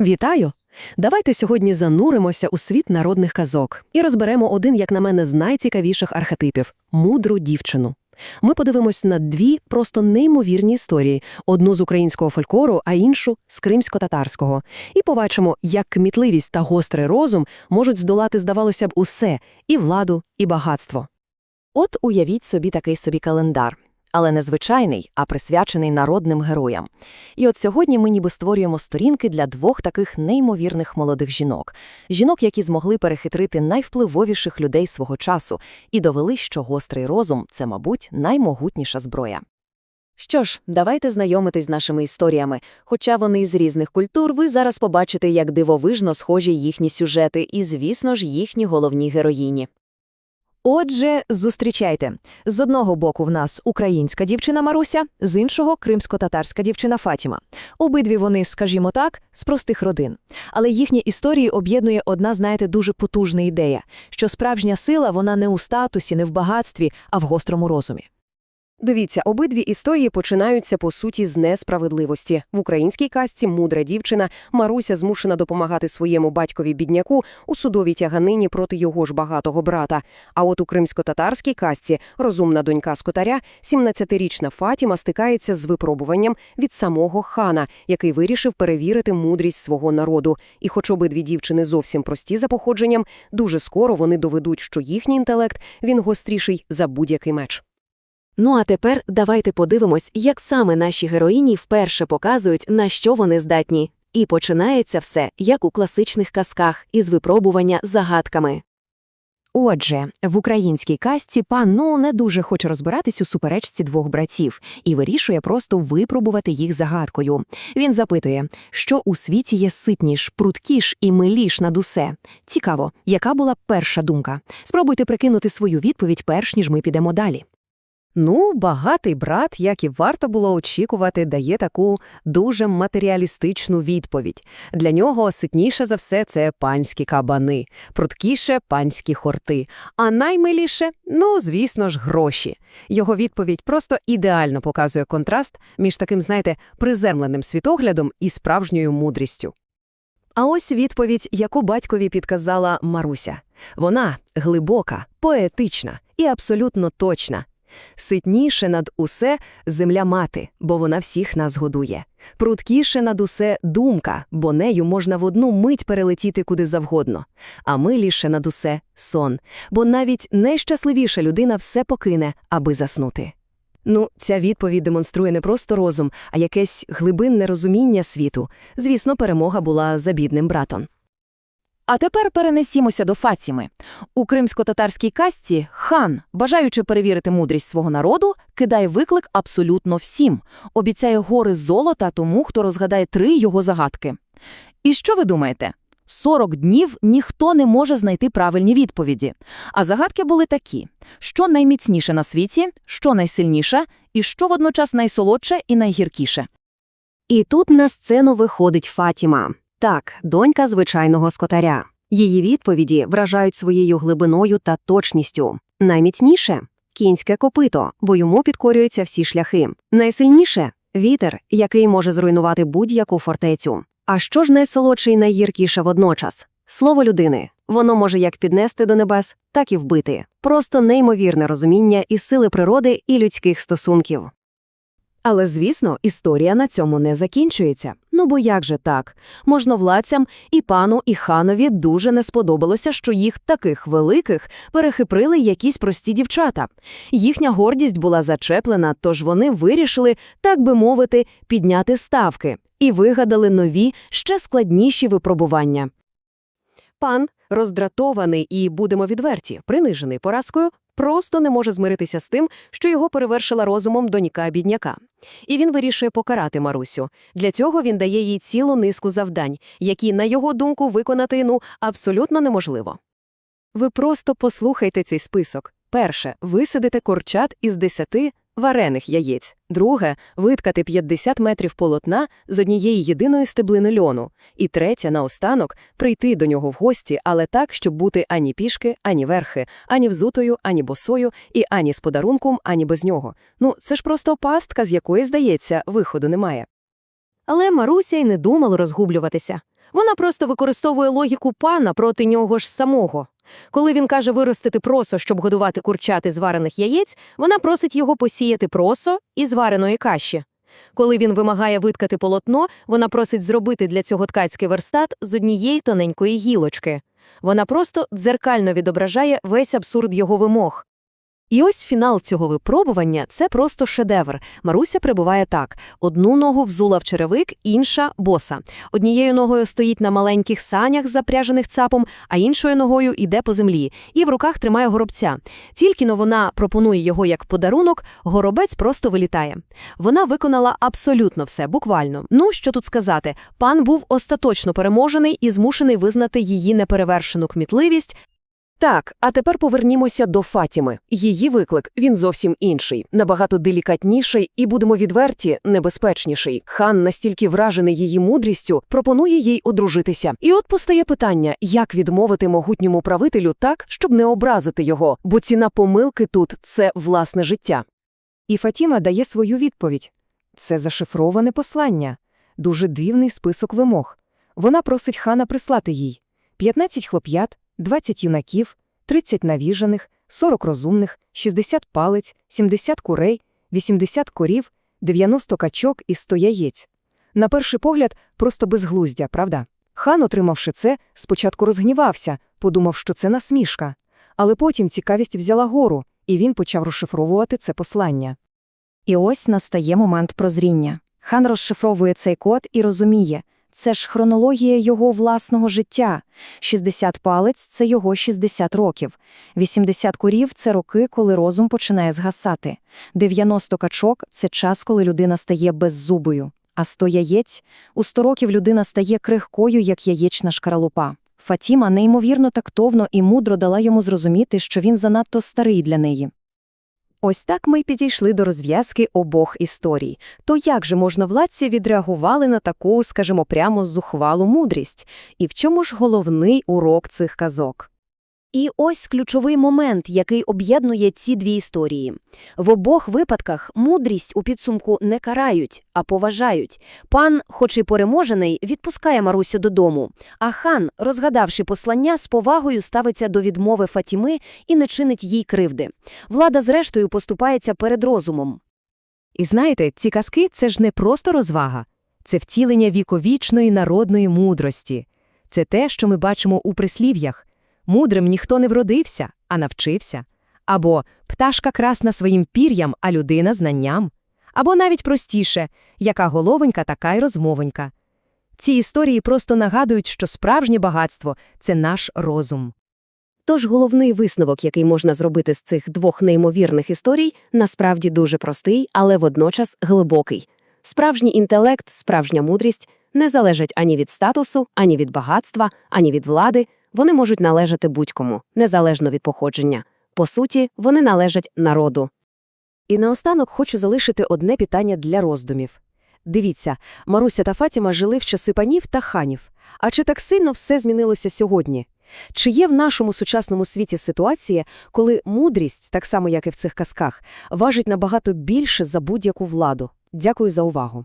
Вітаю! Давайте сьогодні зануримося у світ народних казок і розберемо один, як на мене, з найцікавіших архетипів – мудру дівчину. Ми подивимось на дві просто неймовірні історії – одну з українського фольклору, а іншу – з кримсько-татарського. І побачимо, як кмітливість та гострий розум можуть здолати, здавалося б, усе – і владу, і багатство. От уявіть собі такий собі календар. Але не звичайний, а присвячений народним героям. І от сьогодні ми ніби створюємо сторінки для двох таких неймовірних молодих жінок. Жінок, які змогли перехитрити найвпливовіших людей свого часу і довели, що гострий розум – це, мабуть, наймогутніша зброя. Що ж, давайте знайомитись з нашими історіями. Хоча вони з різних культур, ви зараз побачите, як дивовижно схожі їхні сюжети і, звісно ж, їхні головні героїні. Отже, зустрічайте. З одного боку в нас українська дівчина Маруся, з іншого – кримсько-татарська дівчина Фатіма. Обидві вони, скажімо так, з простих родин. Але їхні історії об'єднує одна, знаєте, дуже потужна ідея, що справжня сила, вона не у статусі, не в багатстві, а в гострому розумі. Дивіться, обидві історії починаються, по суті, з несправедливості. В українській казці мудра дівчина Маруся змушена допомагати своєму батькові-бідняку у судовій тяганині проти його ж багатого брата. А от у кримсько-татарській казці розумна донька скотаря, 17-річна Фатіма, стикається з випробуванням від самого хана, який вирішив перевірити мудрість свого народу. І хоч обидві дівчини зовсім прості за походженням, дуже скоро вони доведуть, що їхній інтелект, він гостріший за будь-який меч. Ну а тепер давайте подивимось, як саме наші героїні вперше показують, на що вони здатні. І починається все, як у класичних казках, із випробування загадками. Отже, в українській казці пан ну не дуже хоче розбиратись у суперечці двох братів і вирішує просто випробувати їх загадкою. Він запитує, що у світі є ситніш, пруткіш і миліш над усе. Цікаво, яка була перша думка? Спробуйте прикинути свою відповідь, перш ніж ми підемо далі. Ну, багатий брат, як і варто було очікувати, дає таку дуже матеріалістичну відповідь. Для нього ситніше за все це панські кабани, пруткіше – панські хорти, а наймиліше – ну, звісно ж, гроші. Його відповідь просто ідеально показує контраст між таким, знаєте, приземленим світоглядом і справжньою мудрістю. А ось відповідь, яку батькові підказала Маруся. Вона глибока, поетична і абсолютно точна. Ситніше над усе земля мати, бо вона всіх нас годує. Пруткіше над усе думка, бо нею можна в одну мить перелетіти куди завгодно. А миліше над усе сон, бо навіть найщасливіша людина все покине, аби заснути. Ну, ця відповідь демонструє не просто розум, а якесь глибинне розуміння світу. Звісно, перемога була за бідним братом. А тепер перенесімося до Фатіми. У кримсько-татарській казці хан, бажаючи перевірити мудрість свого народу, кидає виклик абсолютно всім, обіцяє гори золота тому, хто розгадає три його загадки. І що ви думаєте? 40 днів ніхто не може знайти правильні відповіді. А загадки були такі: що найміцніше на світі, що найсильніше, і що водночас найсолодше і найгіркіше. І тут на сцену виходить Фатіма. Так, донька звичайного скотаря. Її відповіді вражають своєю глибиною та точністю. Найміцніше кінське копито, бо йому підкорюються всі шляхи. Найсильніше вітер, який може зруйнувати будь-яку фортецю. А що ж найсолодше і найгіркіше водночас? Слово людини. Воно може як піднести до небес, так і вбити. Просто неймовірне розуміння і сили природи і людських стосунків. Але, звісно, історія на цьому не закінчується. Ну бо як же так? Можновладцям і пану, і ханові дуже не сподобалося, що їх таких великих перехитрили якісь прості дівчата. Їхня гордість була зачеплена, тож вони вирішили, так би мовити, підняти ставки і вигадали нові, ще складніші випробування. Пан, роздратований і, будемо відверті, принижений поразкою, просто не може змиритися з тим, що його перевершила розумом донька бідняка. І він вирішує покарати Марусю. Для цього він дає їй цілу низку завдань, які, на його думку, виконати ну абсолютно неможливо. Ви просто послухайте цей список. Перше висадите курчат із 10 варених яєць. Друге виткати 50 метрів полотна з однієї єдиної стеблини льону. І третє, наостанок, прийти до нього в гості, але так, щоб бути ані пішки, ані верхи, ані взутою, ані босою, і ані з подарунком, ані без нього. Ну, це ж просто пастка, з якої, здається, виходу немає. Але Маруся й не думала розгублюватися. Вона просто використовує логіку пана проти нього ж самого. Коли він каже виростити просо, щоб годувати курчати зварених варених яєць, вона просить його посіяти просо із вареної каші. Коли він вимагає виткати полотно, вона просить зробити для цього ткацький верстат з однієї тоненької гілочки. Вона просто дзеркально відображає весь абсурд його вимог. І ось фінал цього випробування – це просто шедевр. Маруся прибуває так. Одну ногу взула в черевик, інша – боса. Однією ногою стоїть на маленьких санях, запряжених цапом, а іншою ногою йде по землі. І в руках тримає горобця. Тільки но вона пропонує його як подарунок, горобець просто вилітає. Вона виконала абсолютно все, буквально. Ну, що тут сказати, пан був остаточно переможений і змушений визнати її неперевершену кмітливість, так, а тепер повернімося до Фатіми. Її виклик він зовсім інший, набагато делікатніший і, будемо відверті, небезпечніший. Хан, настільки вражений її мудрістю, пропонує їй одружитися. І от постає питання, як відмовити могутньому правителю так, щоб не образити його, бо ціна помилки тут це власне життя. І Фатіма дає свою відповідь. Це зашифроване послання, дуже дивний список вимог. Вона просить хана прислати їй 15 хлоп'ят, 20 юнаків, 30 навіжених, 40 розумних, 60 палець, 70 курей, 80 корів, 90 качок і 100 яєць. На перший погляд, просто безглуздя, правда? Хан, отримавши це, спочатку розгнівався, подумав, що це насмішка. Але потім цікавість взяла гору, і він почав розшифровувати це послання. І ось настає момент прозріння. Хан розшифровує цей код і розуміє – це ж хронологія його власного життя. 60 палець – це його 60 років. 80 курів – це роки, коли розум починає згасати. 90 качок – це час, коли людина стає беззубою. А 100 яєць – у 100 років людина стає крихкою, як яєчна шкаралупа. Фатіма неймовірно тактовно і мудро дала йому зрозуміти, що він занадто старий для неї. Ось так ми підійшли до розв'язки обох історій. То як же можновладці відреагували на таку, скажімо, прямо зухвалу мудрість? І в чому ж головний урок цих казок? І ось ключовий момент, який об'єднує ці дві історії. В обох випадках мудрість у підсумку не карають, а поважають. Пан, хоч і переможений, відпускає Марусю додому, а хан, розгадавши послання, з повагою ставиться до відмови Фатіми і не чинить їй кривди. Влада, зрештою, поступається перед розумом. І знаєте, ці казки – це ж не просто розвага. Це втілення віковічної народної мудрості. Це те, що ми бачимо у прислів'ях. Мудрим ніхто не вродився, а навчився. Або пташка красна своїм пір'ям, а людина знанням. Або навіть простіше, яка головонька, така й розмовонька. Ці історії просто нагадують, що справжнє багатство – це наш розум. Тож головний висновок, який можна зробити з цих двох неймовірних історій, насправді дуже простий, але водночас глибокий. Справжній інтелект, справжня мудрість не залежать ані від статусу, ані від багатства, ані від влади. Вони можуть належати будь-кому, незалежно від походження. По суті, вони належать народу. І наостанок хочу залишити одне питання для роздумів. Дивіться, Маруся та Фатіма жили в часи панів та ханів. А чи так сильно все змінилося сьогодні? Чи є в нашому сучасному світі ситуація, коли мудрість, так само як і в цих казках, важить набагато більше за будь-яку владу? Дякую за увагу.